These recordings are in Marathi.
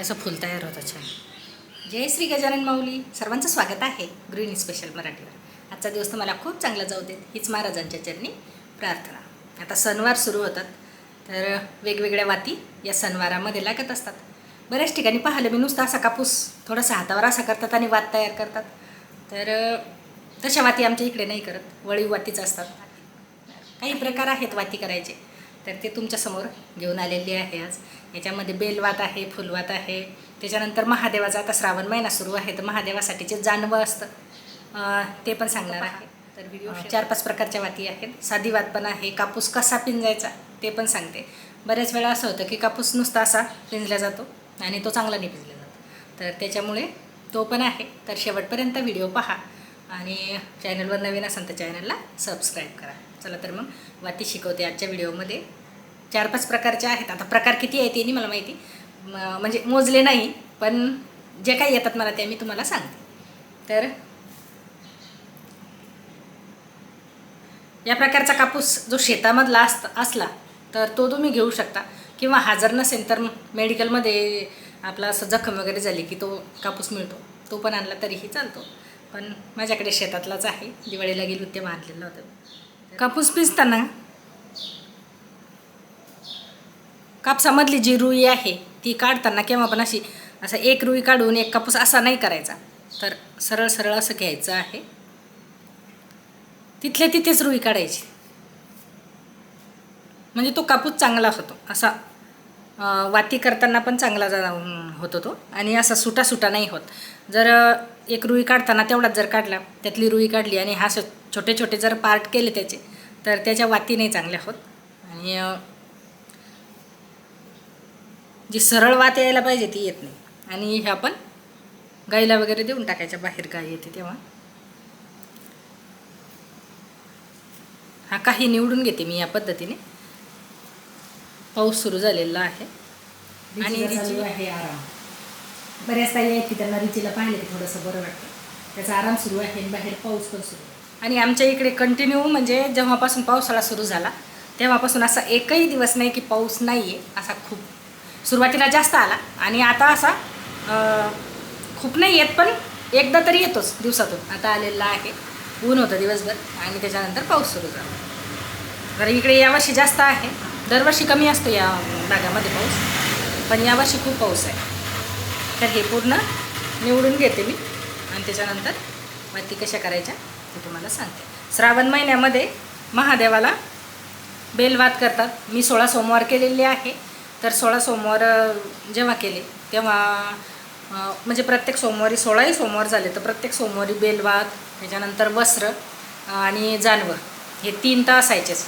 असं फुल तयार होतं छान जय श्री गजानन माऊली. सर्वांचं स्वागत आहे गृहिणी स्पेशल मराठीवर. आजचा दिवस तुम्हाला खूप चांगला जाऊ देत. हीच महाराजांच्या चरणी प्रार्थना. आता सणवार सुरू होतात. तर वेगवेगळ्या वाती या सणवारामध्ये लागत असतात. बऱ्याच ठिकाणी पाहिलं मी नुसता असा कापूस थोडासा हातावर असा करतात आणि वात तयार करतात. तर तशा वाती आमच्या इकडे नाही करत. वळीव वातीच असतात. काही प्रकार आहेत वाती करायचे. तर ते तुमच्यासमोर घेऊन आलेली आहे आज. याच्यामध्ये बेलवात आहे फुलवात आहे. त्याच्यानंतर महादेवाचा आता श्रावण महिना सुरू आहे तर महादेवासाठीचे जानवं असतं ते पण सांगणार आहे. तर व्हिडिओ चार पाच प्रकारच्या वाती आहेत. साधी वात पण आहे कापूस कसा पिंजायचा ते पण सांगते. बऱ्याच वेळा असं होतं की कापूस नुसता असा पिंजला जातो आणि तो चांगला नाही पिंजला जातो. तर त्याच्यामुळे तो पण आहे. तर शेवटपर्यंत व्हिडिओ पहा आणि चॅनलवर नवीन असाल तर चॅनलला सबस्क्राईब करा. चला तर मग वाती शिकवते आजच्या व्हिडिओमध्ये. चार पाच प्रकारचे आहेत. आता प्रकार किती आहेत ते मला माहिती. म- म्हणजे मोजले नाही पण जे काही येतात मला ते मी तुम्हाला सांगते. तर या प्रकारचा कापूस जो शेतामधला असत असला तर तो तुम्ही घेऊ शकता. किंवा हजर नसेल तर मेडिकलमध्ये आपला असं जखम वगैरे झाली की तो कापूस मिळतो. तो पण आणला तरीही चालतो. पण माझ्याकडे शेतातलाच आहे. दिवाळीला गेलो तेव्हा आणलेला होता. कापूस पिसताना कापसामधली जी रुई आहे ती काढताना केव्हा पण अशी असं एक रुई काढून एक कापूस असा नाही करायचा. तर सरळ सरळ असं घ्यायचं आहे. तिथल्या तिथेच रुई काढायची. म्हणजे तो कापूस चांगला होतो. असा वाती करताना पण चांगला जा होतो तो. आणि असा सुटा सुटा नाही होत. जर एक रुई काढताना तेवढाच जर काढला त्यातली रुई काढली आणि हा छोटे छोटे जर पार्ट केले त्याचे तर त्याच्या वाती नाही चांगल्या होत. आणि जी सरळ वात यायला पाहिजे ती येत नाही. आणि ह्या पण गाईला वगैरे देऊन टाकायच्या बाहेर गाय येते तेव्हा. हा काही निवडून घेते मी या पद्धतीने. पाऊस सुरू झालेला आहे. आणि रिची आहे आराम. बऱ्याच ताई आहेत की त्यांना रिचीला पाहिलं की थोडंसं बरं वाटतं. त्याचा आराम सुरू आहे आणि बाहेर पाऊस पण सुरू आहे. आणि आमच्या इकडे कंटिन्यू म्हणजे जेव्हापासून पावसाळा सुरू झाला तेव्हापासून असा एकही दिवस नाही की पाऊस नाही आहे असा खूप. सुरुवातीला जास्त आला आणि आता असा खूप नाही येत पण एकदा तरी येतोच दिवसातून. आता आलेला आहे ऊन होतं दिवसभर आणि त्याच्यानंतर पाऊस सुरू झाला. तर इकडे यावर्षी जास्त आहे दरवर्षी कमी असतो या भागामध्ये पाऊस पण यावर्षी खूप पाऊस आहे. तर हे पूर्ण निवडून घेते मी आणि त्याच्यानंतर माती कशा करायच्या ते तुम्हाला सांगते. श्रावण महिन्यामध्ये महादेवाला बेलवात करतात. मी सोळा सोमवार केलेले आहे. तर सोळा सोमवार जेव्हा केले तेव्हा म्हणजे प्रत्येक सोमवारी सोळाही सोमवार झाले तर प्रत्येक सोमवारी बेलवात त्याच्यानंतर वस्त्र आणि जानवर हे तीन तर असायचेच.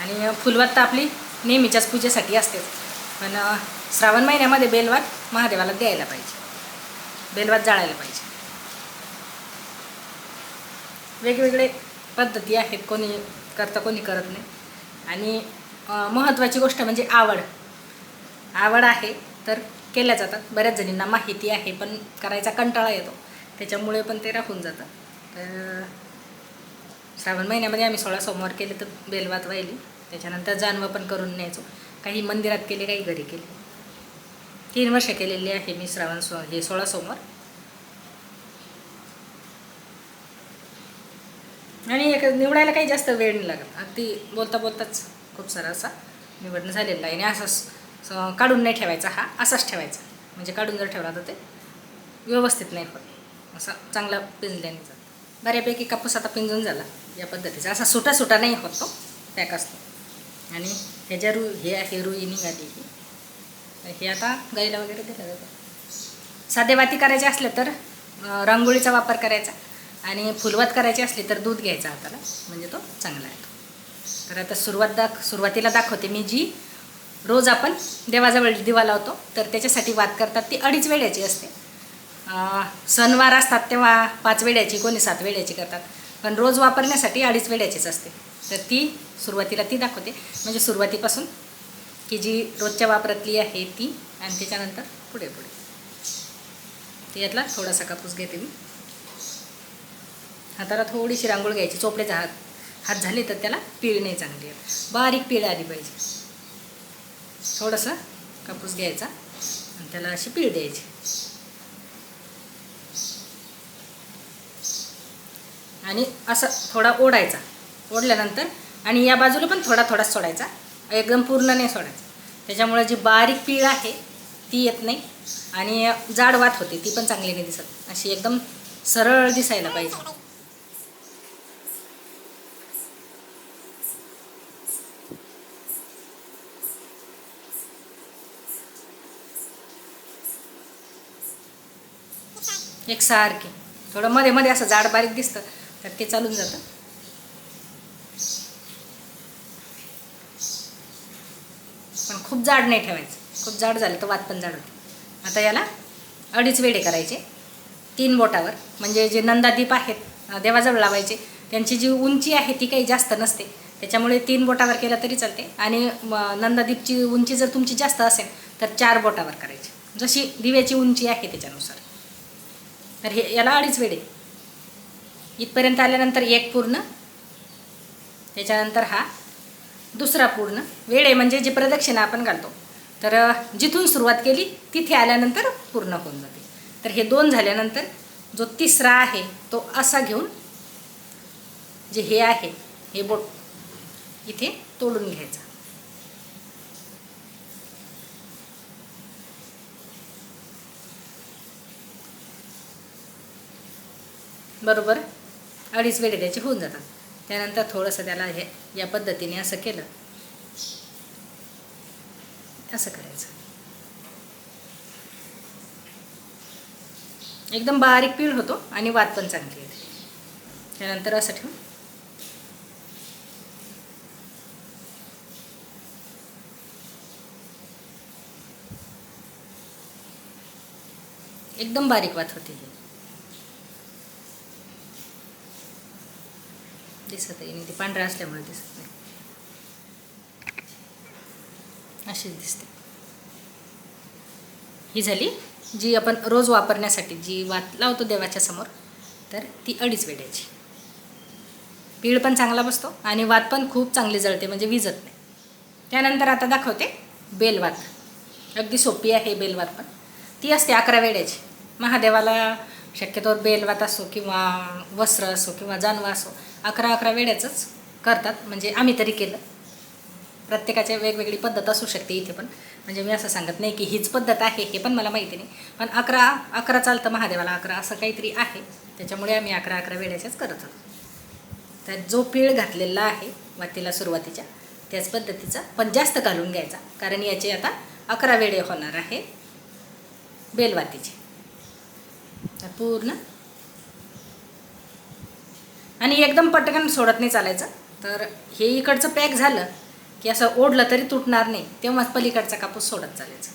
आणि फुलवात तर आपली नेहमीच्याच पूजेसाठी असतेच. पण श्रावण महिन्यामध्ये बेलवात महादेवाला द्यायला पाहिजे. बेलवात जाळायला पाहिजे. वेगवेगळे पद्धती आहेत कोणी करतं कोणी करत नाही. आणि महत्त्वाची गोष्ट म्हणजे आवड. आवड आहे तर केल्या जातात. बऱ्याच जणींना माहिती आहे पण करायचा कंटाळा येतो. त्याच्यामुळे पण ते राहून जातं. तर श्रावण महिन्यामध्ये आम्ही सोळा सोमवार केले तर बेलवात वाहिली. त्याच्यानंतर जानवं पण करून न्यायचो. काही मंदिरात केले काही घरी केले. तीन वर्ष केलेली आहे मी श्रावण सो हे सोळा सोमवार. आणि एक निवडायला काही जास्त वेळ नाही लागत. अगदी बोलता बोलताच खूप सारा असा निवडणं झालेला आहे. आणि असंच काढून नाही ठेवायचा हा असाच ठेवायचा. म्हणजे काढून जर ठेवला तर ते व्यवस्थित नाही होत. असा चांगला पिंजल्याने जात. बऱ्यापैकी कापूस आता पिंजून झाला या पद्धतीचा. असा सुटा सुटा नाही होत तो पॅक असतो. आणि ह्याच्या रु हे आहे रुई निघाली ही. हे आता गाईला वगैरे दिलं जातं. साधे वाती करायचे असले तर रांगोळीचा वापर करायचा. आणि फुलवात करायची असली तर दूध घ्यायचा हाताला म्हणजे तो चांगला येतो तर आता सुरुवात दाख सुरुवातीला दाखवते मी जी. रोज आपण देवाजवळ दिवा लावतो तर त्याच्यासाठी वात करतात ती अडीच वेळ्याची असते. सणवार असतात तेव्हा पाच वेळ्याची कोणी सात वेळ्याची करतात. पण रोज वापरण्यासाठी अडीच वेळ्याचीच असते. तर ती सुरुवातीला ती दाखवते. म्हणजे सुरुवातीपासून की जी रोजच्या वापरातली आहे ती आणि त्याच्यानंतर पुढे पुढे. ते यातला थोडासा कापूस घेते मी. हाताला थोडीशी रांगोळ घ्यायची चोपड्याचा हात हात झाले तर त्याला पीळ नाही चांगली. येत बारीक पीळ आली पाहिजे. थोडंसं कापूस घ्यायचा आणि त्याला अशी पीळ द्यायची. आणि असं थोडा ओढायचा. ओढल्यानंतर आणि या बाजूला पण थोडा थोडा सोडायचा. एकदम पूर्ण नाही सोडायचा. त्याच्यामुळे जी बारीक पीळ आहे ती येत नाही. आणि जाड वात होते ती पण चांगली नाही दिसत. अशी एकदम सरळ दिसायला पाहिजे. एकसारखे. थोडं मध्ये मध्ये असं जाड बारीक दिसतं तर ते चालून जातं. पण खूप जाड नाही ठेवायचं. खूप जाड झालं तर वात पण जाड होते. आता याला अडीच वेडे करायचे. तीन बोटावर. म्हणजे जे नंदादीप आहेत देवाजवळ लावायचे त्यांची जी उंची आहे ती काही जास्त नसते. त्याच्यामुळे तीन बोटावर केलं तरी चालते. आणि नंदादीपची उंची जर तुमची जास्त असेल तर चार बोटावर करायची. जशी दिव्याची उंची आहे त्याच्यानुसार. तर हे याला अडीच वेडे इथपर्यंत आल्यानंतर एक पूर्ण त्याच्यानंतर हा दुसरा पूर्ण. वेळे म्हणजे जी प्रदक्षिणा आपण घालतो. तर जिथून सुरुवात केली तिथे आल्यानंतर पूर्ण होऊन जाते. तर हे दोन झाल्यानंतर जो तिसरा आहे तो असा घेऊन जे हे आहे हे बोट इथे तोडून घ्यायचं. बरोबर? अडीच वेळे त्याचे होऊन जातात. त्यानंतर थोडंसं त्याला हे या पद्धतीने असं केलं. असं करायचं. एकदम बारीक पीळ होतो आणि वात पण चांगली येते. त्यानंतर असं ठेवून. एकदम बारीक वात होते ही. दिसत आहे ती पांढरा असल्यामुळे दिसत नाही. अशीच दिसते. ही झाली जी आपण रोज वापरण्यासाठी जी वात लावतो देवाच्या समोर तर ती अडीच वेड्याची. पीळ पण चांगला बसतो आणि वात पण खूप चांगली जळते म्हणजे विजत नाही. त्यानंतर आता दाखवते बेलवात अगदी सोपी आहे बेलवात पण. ती असते अकरा वेड्याची. महादेवाला शक्यतोवर बेलवात असो किंवा वस्त्र असो किंवा जानवा असो अकरा अकरा वेळ्याचंच करतात. म्हणजे आम्ही तरी केलं. प्रत्येकाची वेगवेगळी पद्धत असू शकते इथे पण. म्हणजे मी असं सांगत नाही की हीच पद्धत आहे हे पण मला माहिती नाही. पण अकरा अकरा चालतं महादेवाला. अकरा असं काहीतरी आहे. त्याच्यामुळे आम्ही अकरा अकरा वेळ्याच्याच करत होतो त्यात जो पीळ घातलेला आहे वातीला सुरुवातीच्या त्याच पद्धतीचा पण जास्त घालून घ्यायचा. कारण याचे आता अकरा वेळे होणार आहे बेलवातीचे. तर पूर्ण आणि एकदम पटकन सोडत नाही चालायचं. तर हे इकडचं पॅक झालं की असं ओढलं तरी तुटणार नाही. तेव्हाच पलीकडचा कापूस सोडत चालायचा.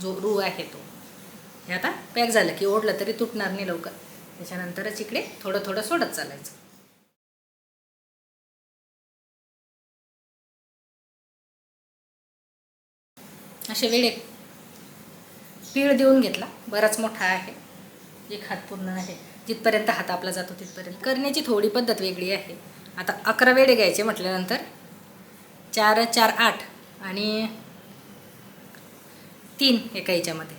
जो रू आहे तो. हे आता पॅक झालं की ओढलं तरी तुटणार नाही लवकर. त्याच्यानंतरच इकडे थोडं थोडं सोडत चालायचं. असे वेळे पीळ देऊन घेतला. बराच मोठा आहे. एक हात पूर्ण आहे. जिथपर्यंत हात आपला जातो तिथपर्यंत. करण्याची थोडी पद्धत वेगळी आहे. आता अकरा वेळे घ्यायचे म्हटल्यानंतर चार चार आठ आणि तीन एका याच्यामध्ये.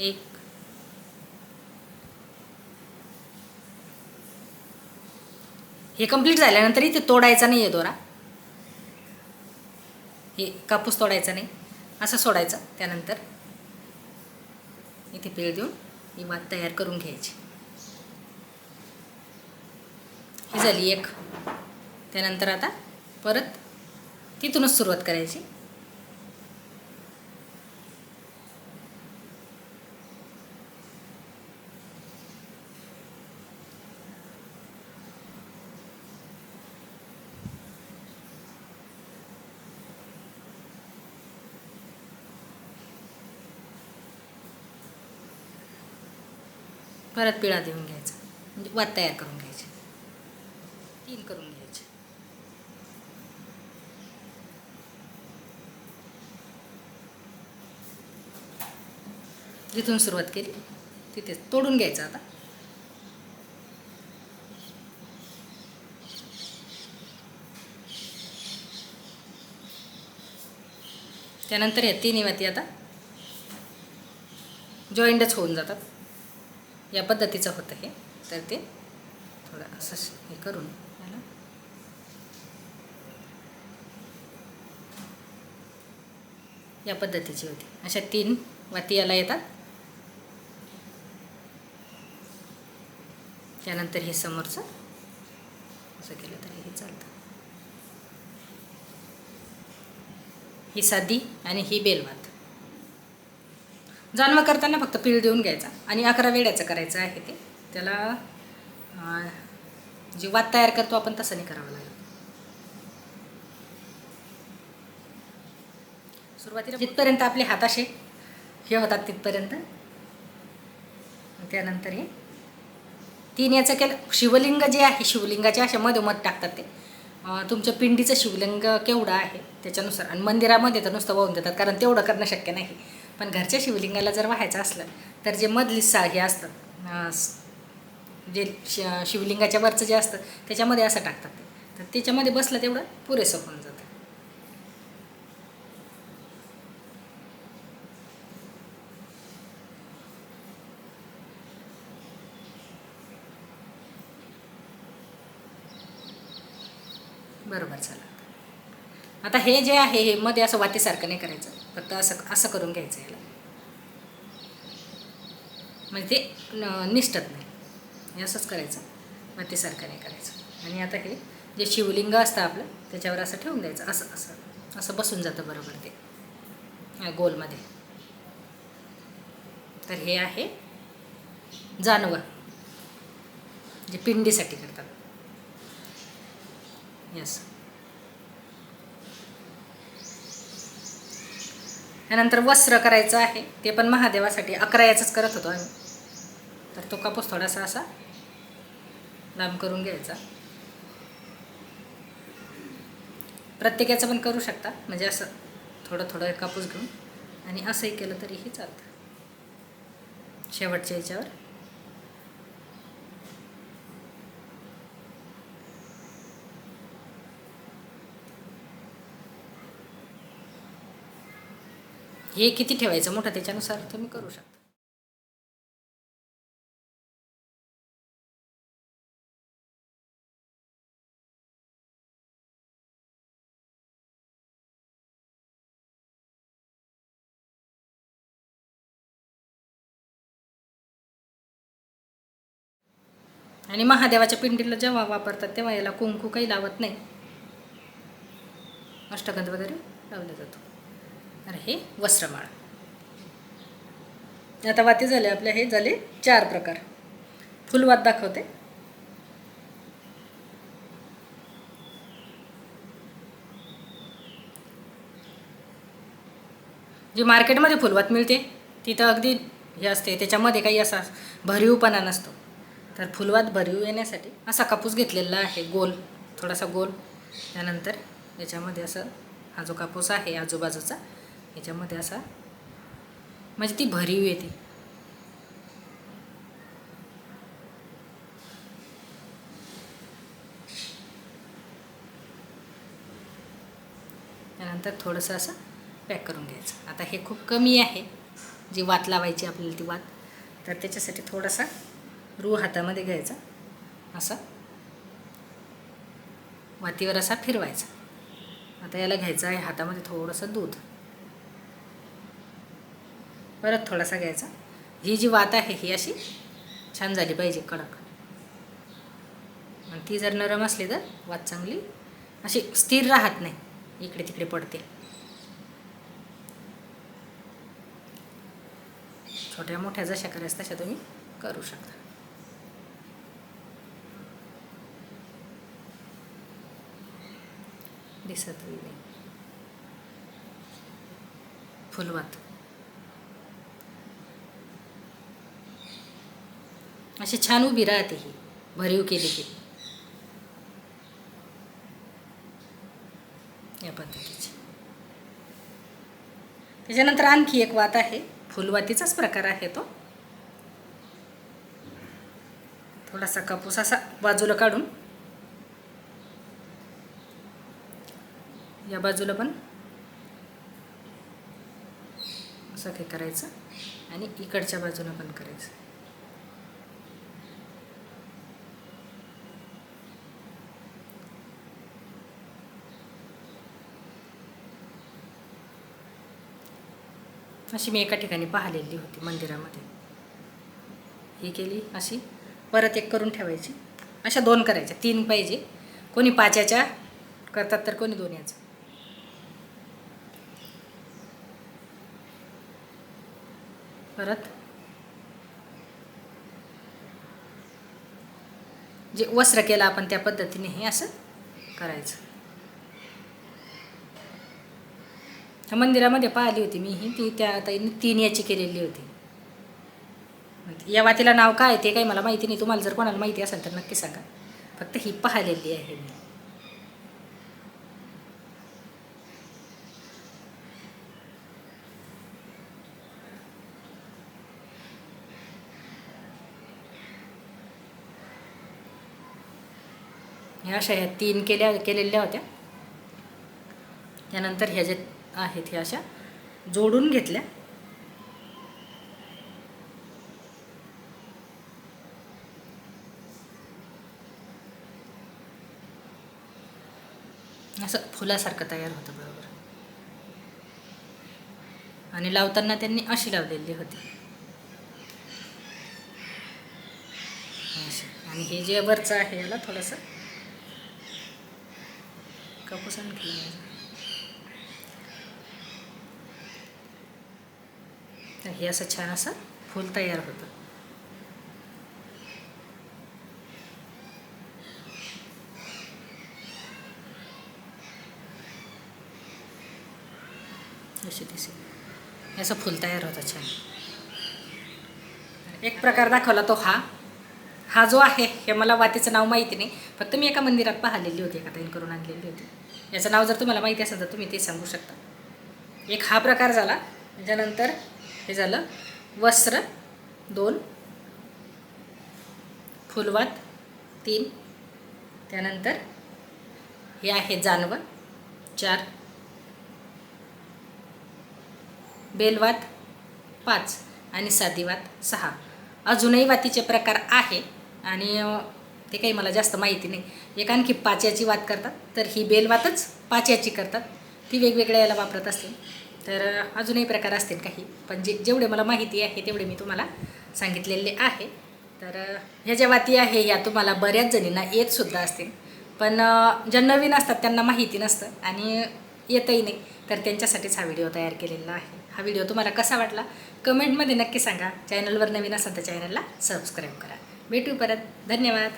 एक हे कंप्लीट झाल्यानंतर इथे तोडायचा नाही आहे दोरा. हे कापूस तोडायचा नाही. असं सोडायचं त्यानंतर. इथे पेळ देऊन ही वात तयार करून घ्यायची. ही झाली एक. त्यानंतर आता परत तिथूनच सुरुवात करायची. परत पिळा देऊन घ्यायचा. म्हणजे वात तयार करून घ्यायची. तीन करून घ्यायचे. जिथून सुरुवात केली तिथे तोडून घ्यायचं आता. त्यानंतर या तिन्ही वाती आता जॉईंटच होऊन जातात. या पद्धतीचं होतं हे. तर ते थोडं असं हे करून याला. या पद्धतीची होती. अशा तीन वाती याला येतात. त्यानंतर हे समोरचं. असं केलं तरी हे चालतं. ही साधी आणि ही बेलवात. जानवा करताना फक्त पीळ देऊन घ्यायचा आणि अकरा वेड्याचं करायचं आहे ते. त्याला जे वात तयार करतो आपण तसं नाही करावं लागेल. सुरुवातीला जिथपर्यंत आपले हाताशे हे होतात तिथपर्यंत. त्यानंतर हे तीन याचं केलं. शिवलिंग जे आहे शिवलिंगाचे अशा मधोमध टाकतात ते. तुमच्या पिंडीचं शिवलिंग केवढं आहे त्याच्यानुसार. आणि मंदिरामध्ये तर नुसतं वाहून देतात कारण तेवढं करणं शक्य नाही. पण घरच्या शिवलिंगाला जर व्हायचं असलं तर जे मधली सा हे असतात जे श शिवलिंगाच्या वरचं जे असतं त्याच्यामध्ये असं टाकतात. ते तर त्याच्यामध्ये बसलं तेवढं पुरेसं होऊन जातं. बरोबर चला. आता हे जे आहे हे मध्ये असं वातीसारखं नाही करायचं. फक्त असं असं करून घ्यायचं याला. म्हणजे ते न- निष्ठत नाही. हे असंच करायचं. वातीसारखं नाही करायचं. आणि आता हे जे शिवलिंग असतं आपलं त्याच्यावर असं ठेवून द्यायचं. असं असं असं बसून जातं बरोबर ते. गोलमध्ये. तर हे आहे जानवं जे पिंडीसाठी करतात. येस त्यानंतर वस्त्र करायचं आहे. ते पण महादेवासाठी अकरा याचंच करत होतो आम्ही. तर तो कापूस थोडासा असा लांब करून घ्यायचा. प्रत्येकाचं पण करू शकता. म्हणजे असं थोडं थोडं कापूस घेऊन. आणि असंही केलं तरीही चालतं. शेवटच्या याच्यावर. हे किती ठेवायचं? मोठं त्याच्यानुसार तुम्ही करू शकता. आणि महादेवाच्या पिंडीला जेव्हा वापरतात तेव्हा याला कुंकू काही लावत नाही. अष्टगंध वगैरे लावला जातो. तर हे वस्त्रमाळ. आता वाती झाले आपल्या हे झाले चार प्रकार. फुलवात दाखवते. जी मार्केटमध्ये फुलवात मिळते तिथं अगदी हे असते त्याच्यामध्ये काही असा भरीवपणा नसतो. तर फुलवात भरीव येण्यासाठी असा कापूस घेतलेला आहे गोल थोडासा गोल. त्यानंतर याच्यामध्ये असं हा जो कापूस आहे आजूबाजूचा याच्यामध्ये असा म्हणजे ती भरीव येते त्यानंतर थोडंसं असं पॅक करून घ्यायचं. आता हे खूप कमी आहे जी वात लावायची आपल्याला ती वात. तर त्याच्यासाठी थोडासा रू हातामध्ये घ्यायचा. असा. वातीवर असा फिरवायचा. आता याला घ्यायचं आहे हातामध्ये थोडंसं दूध. परत थोडासा घ्यायचा. ही जी वात आहे ही अशी छान झाली पाहिजे कडक. आणि ती जर नरम असली तर वात चांगली अशी स्थिर राहत नाही इकडे तिकडे पडते. छोट्या मोठ्या जशा करायचं तशा तुम्ही करू शकता. दिसतही नाही. फुलवात. अशी छान उभी राहते ही. भरीव केली की. या पद्धतीची. त्याच्यानंतर आणखी एक वात आहे. फुलवातीचाच प्रकार आहे तो. थोडासा कापूस असा बाजूला काढून. या बाजूला पण असं हे करायचं. आणि इकडच्या बाजूला पण करायचं. अशी मी एका ठिकाणी पाहिलेली होती मंदिरामध्ये. ही केली अशी. परत एक करून ठेवायची. अशा दोन करायच्या. तीन पाहिजे. कोणी पाच्याच्या करतात तर कोणी दोन याचं परत जे वस्त्र केलं आपण त्या पद्धतीने हे असं करायचं ह्या मंदिरामध्ये पाहिली होती मी. ही ती त्या ताईने तीन याची केलेली होती. या वातीला नाव काय आहे ते काही मला माहिती नाही. तुम्हाला जर कोणाला माहिती असेल तर नक्की सांगा. फक्त ही पाहिलेली आहे मी. अशा ह्या तीन केल्या केलेल्या होत्या. त्यानंतर ह्या ज्या आहेत ह्या अशा. जोडून घेतल्या. असं फुलासारखं तयार होतं बरोबर. आणि लावताना त्यांनी अशी लावलेली होती. आणि हे जे वरचं आहे याला थोडंसं कापूस आणखी लावायचा. तर हे असं छान असं फूल तयार होतं. अशी दिसेल. असं फुल तयार होतं छान. एक प्रकार दाखवला तो हा. हा जो आहे हे मला वातीचं नाव माहिती नाही फक्त मी एका मंदिरात पाहिलेली होती एका ताईन करून आणलेली होती. याचं नाव जर तुम्हाला माहिती असेल तर तुम्ही ते सांगू शकता. एक हा प्रकार झाला त्याच्यानंतर हे झालं. वस्त्र दोन. फुलवात तीन. त्यानंतर हे आहे जानवं चार. बेलवात पाच. आणि साधीवात सहा. अजूनही वातीचे प्रकार आहे आणि ते काही मला जास्त माहिती नाही. एक आणखी पाच्याची वात करतात तर ही बेलवातच पाच्याची करतात. ती वेगवेगळ्या याला वापरत असतील. तर अजूनही प्रकार असतील काही. पण जे जेवढे मला माहिती आहे तेवढे मी तुम्हाला सांगितलेले आहे. तर ह्या ज्या वाती आहे या तुम्हाला बऱ्याच जणींना येतसुद्धा असतील. पण ज्या नवीन असतात त्यांना माहिती नसतं आणि येतही नाही. तर त्यांच्यासाठीच हा व्हिडिओ तयार केलेला आहे. हा व्हिडिओ तुम्हाला कसा वाटला? कमेंटमध्ये नक्की सांगा. चॅनलवर नवीन असाल तर चॅनलला सबस्क्राईब करा. भेटू परत. धन्यवाद.